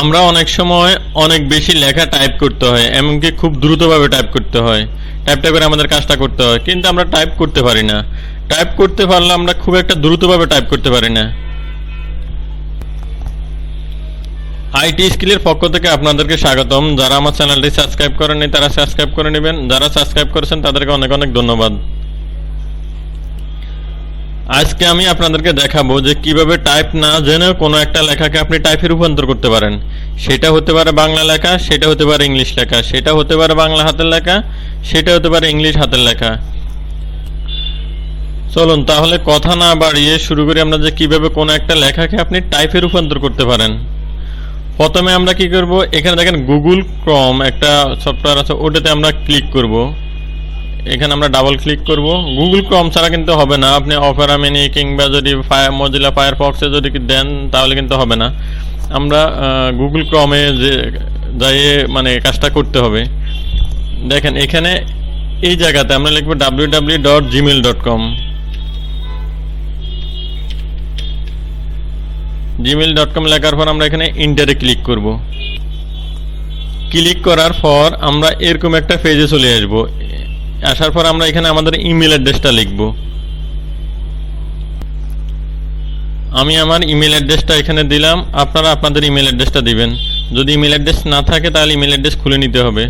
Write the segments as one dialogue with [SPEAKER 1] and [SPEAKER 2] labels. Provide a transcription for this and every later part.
[SPEAKER 1] আমরা অনেক সময় অনেক বেশি লেখা টাইপ করতে হয়, এমনকি খুব দ্রুতভাবে টাইপ করতে হয়। টাইপটা করে আমাদের কাজটা করতে হয়, কিন্তু আমরা টাইপ করতে পারি না। টাইপ করতে পারলে আমরা খুব একটা দ্রুতভাবে টাইপ করতে পারি না। আইটি স্কিলের পক্ষ থেকে আপনাদেরকে স্বাগতম। যারা আমার চ্যানেলটি সাবস্ক্রাইব করেননি, তারা সাবস্ক্রাইব করে নেবেন। যারা সাবস্ক্রাইব করেছেন, তাদেরকে অনেক অনেক ধন্যবাদ। আজকে আমি আপনাদেরকে দেখাবো যে কীভাবে টাইপ না জেনেও কোনো একটা লেখাকে আপনি টাইপে রূপান্তর করতে পারেন। সেটা হতে পারে বাংলা লেখা, সেটা হতে পারে ইংলিশ লেখা, সেটা হতে পারে বাংলা হাতের লেখা, সেটা হতে পারে ইংলিশ হাতের লেখা। চলুন, তাহলে কথা না বাড়িয়ে শুরু করি আমরা যে কীভাবে কোনো একটা লেখাকে আপনি টাইপে রূপান্তর করতে পারেন। প্রথমে আমরা কি করব? এখানে দেখেন গুগল ক্রম একটা সফটওয়্যার আছে, ওটাতে আমরা ক্লিক করব। এখানে আমরা ডাবল ক্লিক করব। গুগল ক্রম ছাড়া কিন্তু হবে না। আপনি অপেরা মিনি কিংবা যদি ফায়ার মজিলা ফায়ারফক্সে যদি দেন, তাহলে কিন্তু হবে না। আমরা গুগল ক্রমে যে যাইয়ে মানে কাজটা করতে হবে, দেখেন এখানে এই জায়গাতে আমরা লিখব W W dot Gmail dot com Gmail dot com লেখার পর আমরা এখানে ইন্টারে ক্লিক করব। ক্লিক করার পর আমরা এরকম একটা পেজে চলে আসব। আসার পর আমরা এখানে আমাদের ইমেল অ্যাড্রেসটা লিখব। আমি আমার ইমেল অ্যাড্রেসটা এখানে দিলাম। আপনারা আপনাদের ইমেল অ্যাড্রেসটা দিবেন। যদি ইমেল অ্যাড্রেস না থাকে, তাহলে ইমেল অ্যাড্রেস খুলে নিতে হবে।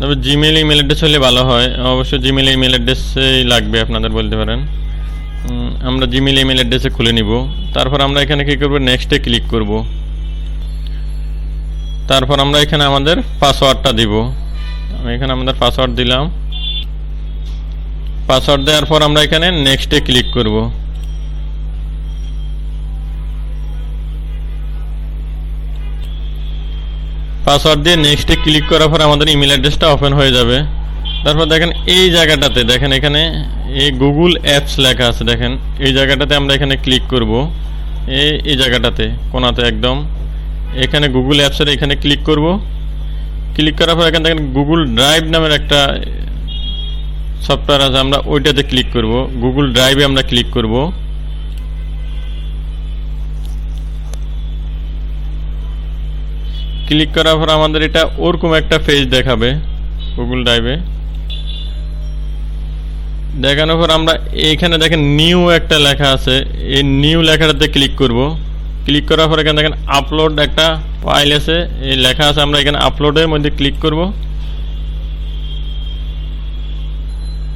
[SPEAKER 1] তবে জিমেল ইমেল অ্যাড্রেস হলে ভালো হয়। অবশ্যই জিমেল ইমেল অ্যাড্রেসেই লাগবে আপনাদের বলতে পারেন। আমরা জিমেল ইমেল অ্যাড্রেসে খুলে নিব। তারপর আমরা এখানে কী করব? নেক্সটে ক্লিক করব। তারপর আমরা এখানে আমাদের পাসওয়ার্ডটা দিব। আমি এখানে আমাদের পাসওয়ার্ড দিলাম। পাসওয়ার্ড দেওয়ার পর আমরা এখানে নেক্সটে ক্লিক করব। পাসওয়ার্ড দিয়ে নেক্সটে ক্লিক করার পর আমাদের ইমেল অ্যাড্রেসটা ওপেন হয়ে যাবে। তারপর দেখেন এই জায়গাটাতে, দেখেন এখানে এই গুগল অ্যাপস লেখা আছে, দেখেন। এই জায়গাটাতে আমরা এখানে ক্লিক করব। এই এই জায়গাটাতে, কোনাতে একদম। এখানে গুগল অ্যাপসের এখানে ক্লিক করব। ক্লিক করার পর এখানে দেখেন গুগল ড্রাইভ নামের একটা সফটওয়্যার আছে, আমরা ওইটাতে ক্লিক করব। গুগল ড্রাইভে আমরা ক্লিক করব। ক্লিক করার পর আমাদের এটা ওরকম একটা পেজ দেখাবে গুগল ড্রাইভে দেখানোর পর আমরা এখানে দেখেন নিউ একটা লেখা আছে, এই নিউ লেখাটাতে ক্লিক করব। ক্লিক করার পর এখানে দেখেন আপলোড একটা ফাইল আছে, এই লেখা আছে, আমরা এখানে আপলোডের মধ্যে ক্লিক করব।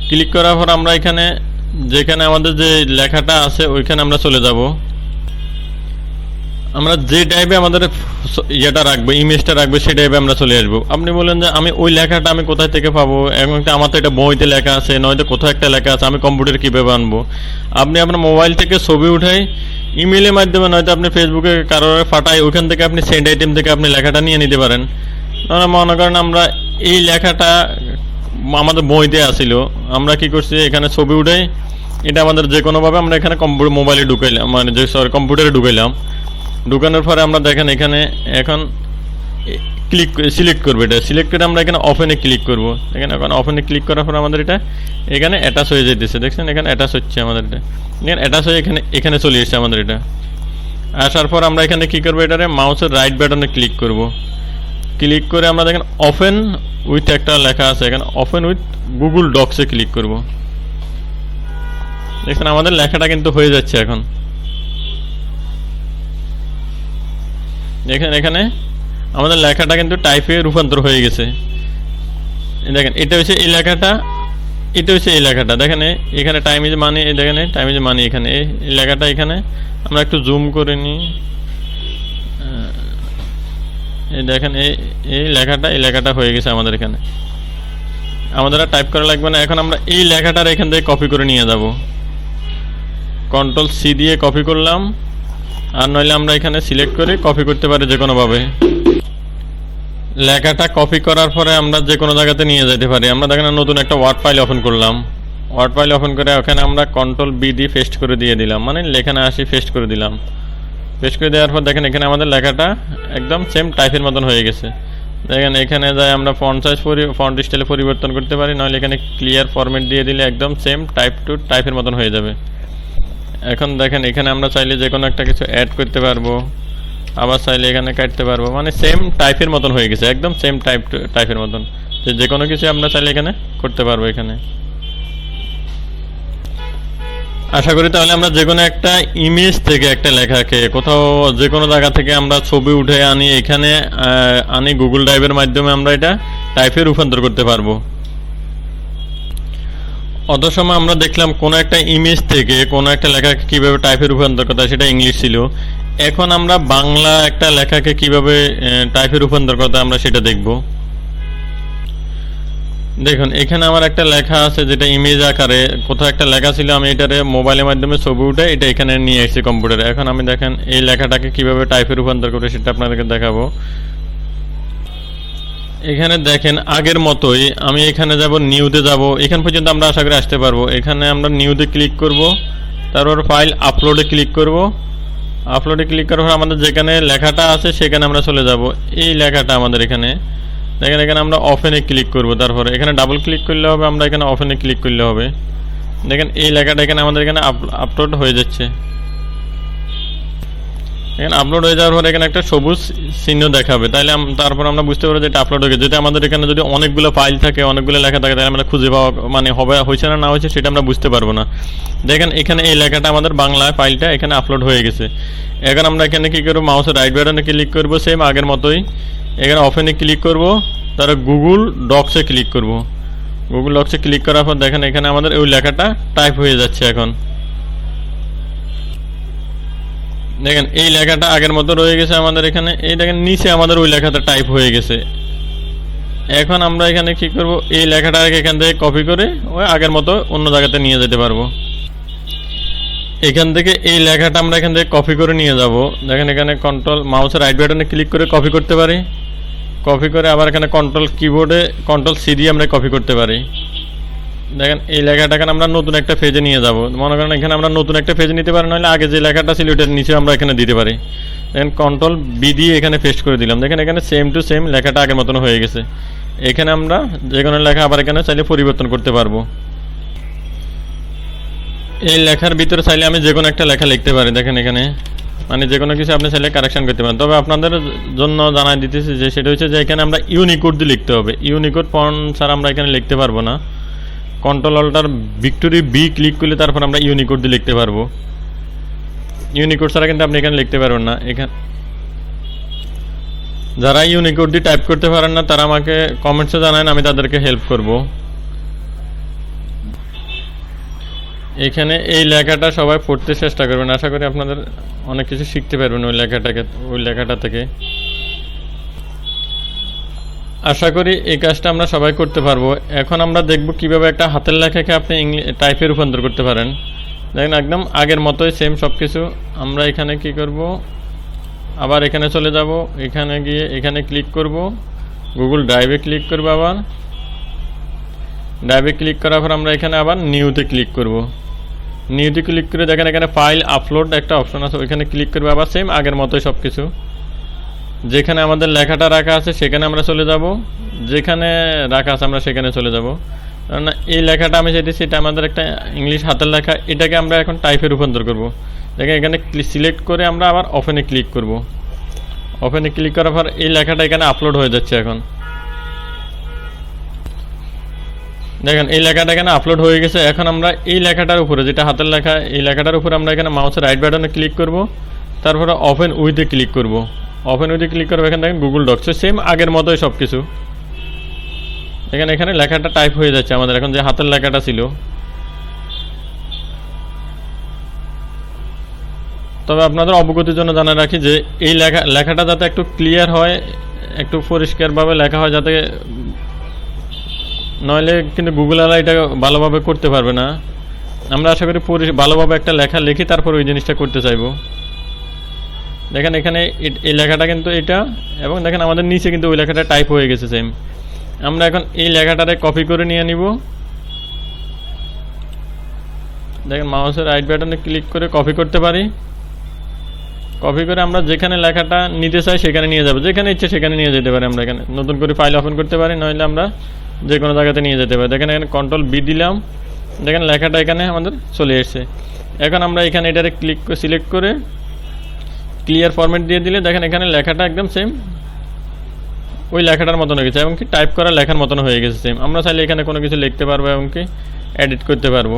[SPEAKER 1] ক্লিক করার পর আমরা এখানে যেখানে আমাদের যে লেখাটা আছে, ওইখানে আমরা চলে যাব। আমরা যে টাইপে আমাদের ইয়েটা রাখব ইমেজটা রাখব, সেই টাইপে আমরা চলে আসব। আপনি বলেন যে আমি ওই লেখাটা আমি কোথায় থেকে পাবো? এবং আমার তো এটা বইতে লেখা আছে, নয়তো কোথাও একটা লেখা আছে, আমি কম্পিউটার কীভাবে আনব? আপনি আপনার মোবাইল থেকে ছবি উঠাই ইমেলের মাধ্যমে নয়তো আপনি ফেসবুকে কারোর ফাটাই ওইখান থেকে আপনি সেন্ড আইটেম থেকে আপনি লেখাটা নিয়ে নিতে পারেন। আমরা মনে করেন আমরা এই লেখাটা আমাদের বইতে আসিল। আমরা কি করছি, এখানে ছবি উঠাই, এটা আমাদের যে কোনোভাবে আমরা এখানে কম্পিউটার মোবাইলে ঢুকাইলাম মানে যে সরি কম্পিউটারে ঢুকাইলাম। ঢুকানোর পরে আমরা দেখেন এখানে এখন ক্লিক সিলেক্ট করব এটা। সিলেক্ট করে আমরা এখানে অফেনে ক্লিক করব। এখানে এখন অফেনে ক্লিক করার পর আমাদের এটা এখানে অ্যাটাচ হয়ে যেতেছে দেখছেন? এখানে অ্যাটাচ হচ্ছে আমাদের এটা। এখানে অ্যাটাচ হয়ে এখানে এখানে চলে এসেছে আমাদের এটা। আসার পর আমরা এখানে কি করব এটারে? মাউসের রাইট বাটনে ক্লিক করব। ক্লিক করে আমরা দেখেন ওপেন উইথ একটা লেখা আছে। এখানে ওপেন উইথ গুগল ডক্সে ক্লিক করব। দেখছেন? আমাদের লেখাটা কিন্তু হয়ে যাচ্ছে এখন। দেখেন এখানে? আমাদের লেখাটা কিন্তু টাইপে রূপান্তর হয়ে গেছে। দেখেন, এটা হচ্ছে এই লেখাটা, এটা হচ্ছে এই লেখাটা। দেখেন এখানে টাইম ইজ মানি এই দেখেন টাইম ইজ মানি এখানে। এই লেখাটা এখানে, আমরা একটু জুম করে নিই। এই দেখেন এই এই লেখাটা এই লেখাটা হয়ে গেছে আমাদের এখানে। আমাদের আর টাইপ করা লাগবে না। এখন আমরা এই লেখাটার এখান থেকে কপি করে নিয়ে যাব। কন্ট্রোল সি দিয়ে কপি করলাম। আর নইলে আমরা এখানে সিলেক্ট করে কপি করতে পারি যে কোনোভাবে লেখাটা কপি করার পরে আমরা যে কোনো জায়গাতে নিয়ে যেতে পারি। আমরা দেখেন নতুন একটা ওয়ার্ড ফাইল ওপেন করলাম। ওয়ার্ড ফাইল ওপেন করে ওখানে আমরা কন্ট্রোল বি দিয়ে পেস্ট করে দিয়ে দিলাম। মানে লেখানে আসি পেস্ট করে দিলাম। পেস্ট করে দেওয়ার পর দেখেন এখানে আমাদের লেখাটা একদম সেম টাইপের মতন হয়ে গেছে। দেখেন এখানে যাই আমরা ফন্ট সাইজ ফন্ট স্টাইলে পরিবর্তন করতে পারি। নইলে এখানে ক্লিয়ার ফরম্যাট দিয়ে দিলে একদম সেম টাইপ টু টাইপের মতন হয়ে যাবে। এখন দেখেন, এখানে আমরা চাইলে যে কোনো একটা কিছু অ্যাড করতে পারব। আবার চাইলে এখানে কাটতে পারব। মানে সেম টাইপের মতন হয়ে গেছে, একদম সেম টাইপ টাইপের মতন। যে যে কোনো কিছু আমরা চাইলে এখানে করতে পারব এখানে। আশা করি তাহলে আমরা যে কোনো একটা ইমেজ থেকে একটা লেখাকে কোথাও যে কোনো জায়গা থেকে আমরা ছবি উঠে আনি, এখানে আনি গুগল ড্রাইভের মাধ্যমে আমরা এটা টাইপে রূপান্তর করতে পারব। অত সময় আমরা দেখলাম কোনো একটা ইমেজ থেকে কোনো একটা লেখাকে কীভাবে টাইপে রূপান্তর করতে সেটা ইংলিশ ছিল। এখন আমরা বাংলা একটা লেখাকে কীভাবে টাইপে রূপান্তর করতে আমরা সেটা দেখব। দেখুন, এখানে আমার একটা লেখা আছে যেটা ইমেজ আকারে। কোথাও একটা লেখা ছিল, আমি এটারে মোবাইলের মাধ্যমে ছবি উঠে এটা এখানে নিয়ে এসেছি কম্পিউটারে এখন আমি দেখেন, এই লেখাটাকে কীভাবে টাইপে রূপান্তর করে সেটা আপনাদেরকে দেখাবো। এখানে দেখেন, আগের মতোই আমি এখানে যাব, নিউতে যাব। এখান পর্যন্ত আমরা আশা করি আসতে পারব। এখানে আমরা নিউতে ক্লিক করব, তারপর ফাইল আপলোডে ক্লিক করব। আপলোডে ক্লিক করার পর আমাদের যেখানে লেখাটা আছে, সেখানে আমরা চলে যাব। এই লেখাটা আমাদের এখানে। দেখেন, এখানে আমরা অফেনে ক্লিক করব তারপরে। এখানে ডাবল ক্লিক করলে হবে, আমরা এখানে অফেনে ক্লিক করলে হবে। দেখেন, এই লেখাটা এখানে আমাদের এখানে আপলোড হয়ে যাচ্ছে। এখানে আপলোড হয়ে যাওয়ার পর এখানে একটা সবুজ চিহ্ন দেখাবে। তাহলে তারপর আমরা বুঝতে পারব যে এটা আপলোড হয়ে গেছে। যদি আমাদের এখানে যদি অনেকগুলো ফাইল থাকে, অনেকগুলো লেখা থাকে তাহলে আমরা খুঁজে পাওয়া মানে হবে, হয়েছে না না হয়েছে, সেটা আমরা বুঝতে পারব না। দেখেন, এখানে এই লেখাটা আমাদের বাংলা ফাইলটা এখানে আপলোড হয়ে গেছে। এখন আমরা এখানে কী করব? মাউসের রাইট বাটনে ক্লিক করব সেম আগের মতোই। এখানে অফেনে ক্লিক করব তারপর গুগল ডক্সে ক্লিক করব। গুগল ডক্সে ক্লিক করার পর দেখেন, এখানে আমাদের ওই লেখাটা টাইপ হয়ে যাচ্ছে এখন। দেখেন, এই লেখাটা আগের মতো রয়ে গেছে আমাদের এখানে। এই দেখেন, নিচে আমাদের ওই লেখাটা টাইপ হয়ে গেছে। এখন আমরা এখানে কি করব? এই লেখাটাকে এখান থেকে কপি করে ওই আগের মতো অন্য জায়গাতে নিয়ে যেতে পারব। এখান থেকে এই লেখাটা আমরা এখান থেকে কপি করে নিয়ে যাব। দেখেন, এখানে কন্ট্রোল মাউসের রাইট বাটনে ক্লিক করে কপি করতে পারি। কপি করে আবার এখানে কন্ট্রোল কিবোর্ডে কন্ট্রোল সি দিয়ে আমরা কপি করতে পারি। দেখেন, এই লেখাটাকে আমরা নতুন একটা ফেজে নিয়ে যাব। মনে করেন এখানে আমরা নতুন একটা ফেজে নিতে পারি, নাহলে আগে যে লেখাটা ছিল ওটার নিচে আমরা এখানে দিতে পারি। দেখেন কন্ট্রোল বি দিয়ে এখানে পেস্ট করে দিলাম। দেখেন, এখানে সেম টু সেম লেখাটা আগের মতন হয়ে গেছে। এখানে আমরা যে কোনো লেখা আবার এখানে চাইলে পরিবর্তন করতে পারব। এই লেখার ভিতরে চাইলে আমি যে কোনো একটা লেখা লিখতে পারি, দেখেন এখানে। মানে যে কোনো কিছু আপনি চাইলে কারেকশন করতে পারেন। তবে আপনাদের জন্য জানাই দিতেছি যে, সেটা হচ্ছে যে এখানে আমরা ইউনিকোড দিয়ে লিখতে হবে। ইউনিকোড পন ছাড়া আমরা এখানে লিখতে পারব না। Control alter victory B click করলে তারপর আমরা ইউনিকোড দিয়ে লিখতে পারব। ইউনিকোড ছাড়া কিন্তু আপনি এখানে লিখতে পারবেন না। এখানে যারা ইউনিকোড দিয়ে টাইপ করতে পারেন না, তারা আমাকে কমেন্টসে জানান, আমি তাদেরকে হেল্প করব। এখানে এই লেখাটা সবাই পড়তে চেষ্টা করবেন। আশা করি আপনাদের অনেক কিছু শিখতে পারবেন ওই লেখাটাকে ওই লেখাটা থেকে। আশা করি এই কাজটা আমরা সবাই করতে পারব। এখন আমরা দেখব কীভাবে একটা হাতের লেখাকে আপনি ইংলিশ টাইপে রূপান্তর করতে পারেন। দেখেন, একদম আগের মতোই সেম সব কিছু আমরা এখানে কি করব? আবার এখানে চলে যাব। এখানে গিয়ে এখানে ক্লিক করব। গুগল ড্রাইভে ক্লিক করব আবার। ড্রাইভে ক্লিক করার পর আমরা এখানে আবার নিউতে ক্লিক করব। নিউতে ক্লিক করে দেখেন এখানে ফাইল আপলোড একটা অপশন আছে। ওইখানে ক্লিক করব আবার সেম আগের মতোই সব কিছু যেখানে আমাদের লেখাটা রাখা আছে, সেখানে আমরা চলে যাব। যেখানে রাখা আছে, আমরা সেখানে চলে যাব। কারণ এই লেখাটা আমি চাইতেছি এটা আমাদের একটা ইংলিশ হাতের লেখা, এটাকে আমরা এখন টাইপে রূপান্তর করব। দেখেন, এখানে সিলেক্ট করে আমরা আবার অফেনে ক্লিক করব। অফেনে ক্লিক করার পর এই লেখাটা এখানে আপলোড হয়ে যাচ্ছে এখন। দেখেন, এই লেখাটা এখানে আপলোড হয়ে গেছে। এখন আমরা এই লেখাটার উপরে, যেটা হাতের লেখা, এই লেখাটার উপরে আমরা এখানে মাউসের রাইট বাটনে ক্লিক করব। তারপরে ওপেন উইথে ক্লিক করব। ওপেন উইথে ক্লিক করব এখানে দেখেন গুগল ডক্স সেম আগের মতোই সব কিছু এখানে এখানে লেখাটা টাইপ হয়ে যাচ্ছে আমাদের। এখন যে হাতের লেখাটা ছিল। তবে আপনাদের অবগতির জন্য জানা রাখি যে এই লেখা, লেখাটা যাতে একটু ক্লিয়ার হয়, একটু পরিষ্কারভাবে লেখা হয়, যাতে নইলে কিন্তু গুগল আলা এটা ভালোভাবে করতে পারবে না। আমরা আশা করি ভালোভাবে একটা লেখা লিখি তারপর ওই জিনিসটা করতে চাইব। দেখেন এখানে এই লেখাটা কিন্তু এটা, এবং দেখেন আমাদের নিচে কিন্তু ওই লেখাটা টাইপ হয়ে গেছে সেম আমরা এখন এই লেখাটারে কপি করে নিয়ে নিব। দেখেন মাউসের রাইট বাটনে ক্লিক করে কপি করতে পারি। কপি করে আমরা যেখানে লেখাটা নিতে চাই সেখানে নিয়ে যাব। যেখানে ইচ্ছে সেখানে নিয়ে যেতে পারি আমরা এখানে। নতুন করে ফাইল ওপেন করতে পারি, নইলে আমরা যে কোনো জায়গাতে নিয়ে যেতে পারি। দেখেন এখানে কন্ট্রোল বি দিলাম। দেখেন লেখাটা এখানে আমাদের চলে এসেছে। এখন আমরা এখানে এটারে ক্লিক সিলেক্ট করে ক্লিয়ার ফরম্যাট দিয়ে দিলে দেখেন এখানে লেখাটা একদম সেম ওই লেখাটার মতন হয়ে গেছে এবং কি টাইপ করা লেখার মতন হয়ে গেছে সেম আমরা চাইলে এখানে কোনো কিছু লিখতে পারব এবং কি এডিট করতে পারব।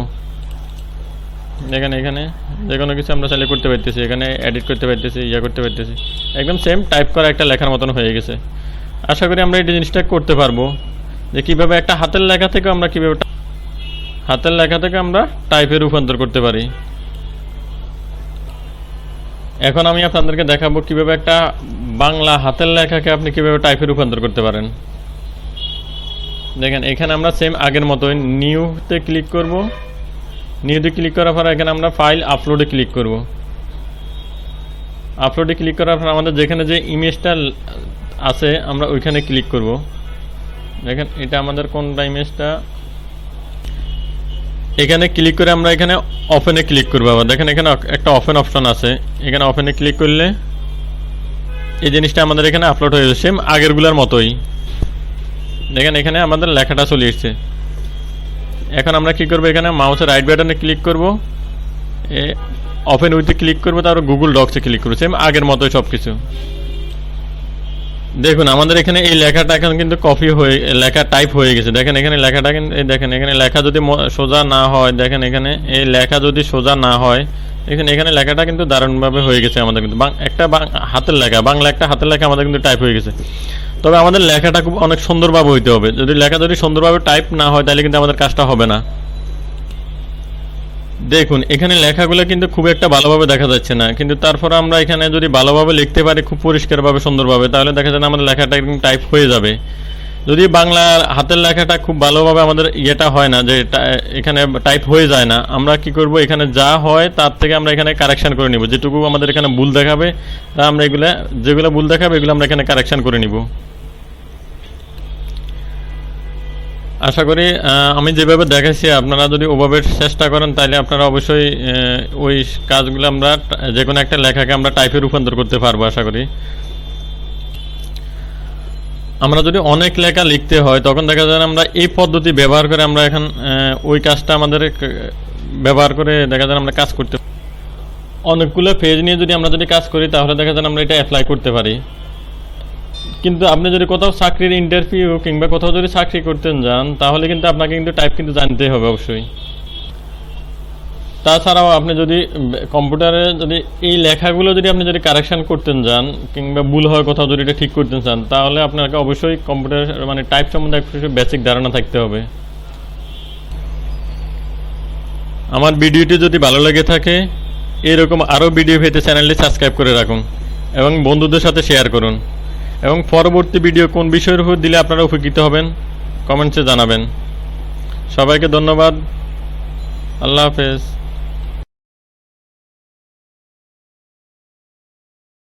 [SPEAKER 1] দেখেন এখানে যে কোনো কিছু আমরা চাইলে করতে পারতেছি, এখানে এডিট করতে পারতেছি, ইয়া করতে পারতেছি। একদম সেম টাইপ করা একটা লেখার মতন হয়ে গেছে। আশা করি আমরা এই জিনিসটা করতে পারব। যে কীভাবে একটা হাতের লেখা থেকে আমরা কীভাবে হাতের লেখা থেকে আমরা টাইপে রূপান্তর করতে পারি। এখন আমি আপনাদেরকে দেখাবো কীভাবে একটা বাংলা হাতের লেখাকে আপনি কীভাবে টাইপে রূপান্তর করতে পারেন। দেখেন, এখানে আমরা সেম আগের মতোই নিউতে ক্লিক করব। নিউতে ক্লিক করার পর এখানে আমরা ফাইল আপলোডে ক্লিক করব। আপলোডে ক্লিক করার পর আমাদের যেখানে যে ইমেজটা আছে, আমরা ওইখানে ক্লিক করব। দেখেন, এটা আমাদের কোনটা ইমেজটা এখানে ক্লিক করে আমরা এখানে ওপেনে ক্লিক করব আবার। দেখেন এখানে একটা ওপেন অপশন আছে। এখানে ওপেনে ক্লিক করলে এই জিনিসটা আমাদের এখানে আপলোড হয়ে যাচ্ছে সেম আগেরগুলোর মতোই। দেখেন এখানে আমাদের লেখাটা চলে এসছে। এখন আমরা কি করব এখানে মাউসের রাইট বাটনে ক্লিক করব। এ অফেন উইথে ক্লিক করব, তারপর গুগল ডক্সে ক্লিক করব সেম আগের মতোই সব কিছু দেখুন, আমাদের এখানে এই লেখাটা এখন কিন্তু কপি হয়ে, লেখা টাইপ হয়ে গেছে। দেখেন, এখানে লেখাটা কিন্তু দেখেন, এখানে লেখা যদি সোজা না হয়, দেখেন, এখানে এই লেখা যদি সোজা না হয় এখানে এখানে লেখাটা কিন্তু দারুণভাবে হয়ে গেছে আমাদের কিন্তু। একটা হাতের লেখা, বাংলা একটা হাতের লেখা আমাদের কিন্তু টাইপ হয়ে গেছে। তবে আমাদের লেখাটা খুব অনেক সুন্দরভাবে হইতে হবে। যদি লেখা যদি সুন্দরভাবে টাইপ না হয়, তাহলে কিন্তু আমাদের কাজটা হবে না। দেখুন, এখানে লেখাগুলো কিন্তু খুব একটা ভালোভাবে দেখা যাচ্ছে না। কিন্তু তারপরে আমরা এখানে যদি ভালোভাবে লিখতে পারি, খুব পরিষ্কারভাবে, সুন্দরভাবে, তাহলে দেখা যায় আমাদের লেখাটা একদম টাইপ হয়ে যাবে। যদি বাংলার হাতের লেখাটা খুব ভালোভাবে আমাদের ইয়েটা হয় না, যে এখানে টাইপ হয়ে যায় না, আমরা কি করব, এখানে যা হয় তার থেকে আমরা এখানে কারেকশন করে নিব। যেটুকু আমাদের এখানে ভুল দেখাবে, তা আমরা এগুলো, যেগুলো ভুল দেখাবে, এগুলো আমরা এখানে কারেকশন করে নিব। আশা করি আমি যেভাবে দেখাচ্ছি আপনারা যদি ওভাবে চেষ্টা করেন তাহলে আপনারা অবশ্যই ওই কাজগুলো আমরা, যে কোনো একটা লেখাকে আমরা টাইপে রূপান্তর করতে পারব, আশা করি। আমরা যদি অনেক লেখা লিখতে হয়, তখন দেখা যায় আমরা এই পদ্ধতি ব্যবহার করে আমরা এখন ওই কাজটা আমাদের ব্যবহার করে দেখা যায় আমরা কাজ করতে অনেকগুলো পেজ নিয়ে যদি আমরা যদি কাজ করি, তাহলে দেখা যায় আমরা এটা অ্যাপ্লাই করতে পারি। কিন্তু আপনি যদি কোথাও চাকরির ইন্টারভিউ কিংবা কোথাও যদি চাকরি করতে যান, তাহলে কিন্তু আপনাকে কিন্তু টাইপ কিন্তু জানতেই হবে অবশ্যই। তাছাড়াও আপনি যদি কম্পিউটারে যদি এই লেখাগুলো যদি আপনি যদি কারেকশন করতে যান, কিংবা ভুল হয় কোথাও যদি এটা ঠিক করতে চান তাহলে আপনাকে অবশ্যই কম্পিউটার মানে টাইপ সম্বন্ধে একটু বেসিক ধারণা থাকতে হবে। আমার ভিডিওটি যদি ভালো লেগে থাকে, এরকম আরও ভিডিও পেতে চ্যানেলটি সাবস্ক্রাইব করে রাখুন এবং বন্ধুদের সাথে শেয়ার করুন। এবং পরবর্তী ভিডিও কোন বিষয়ের উপর দিলে আপনারা উপকৃত হবেন কমেন্টসে জানাবেন। সবাইকে ধন্যবাদ। আল্লাহ হাফেজ।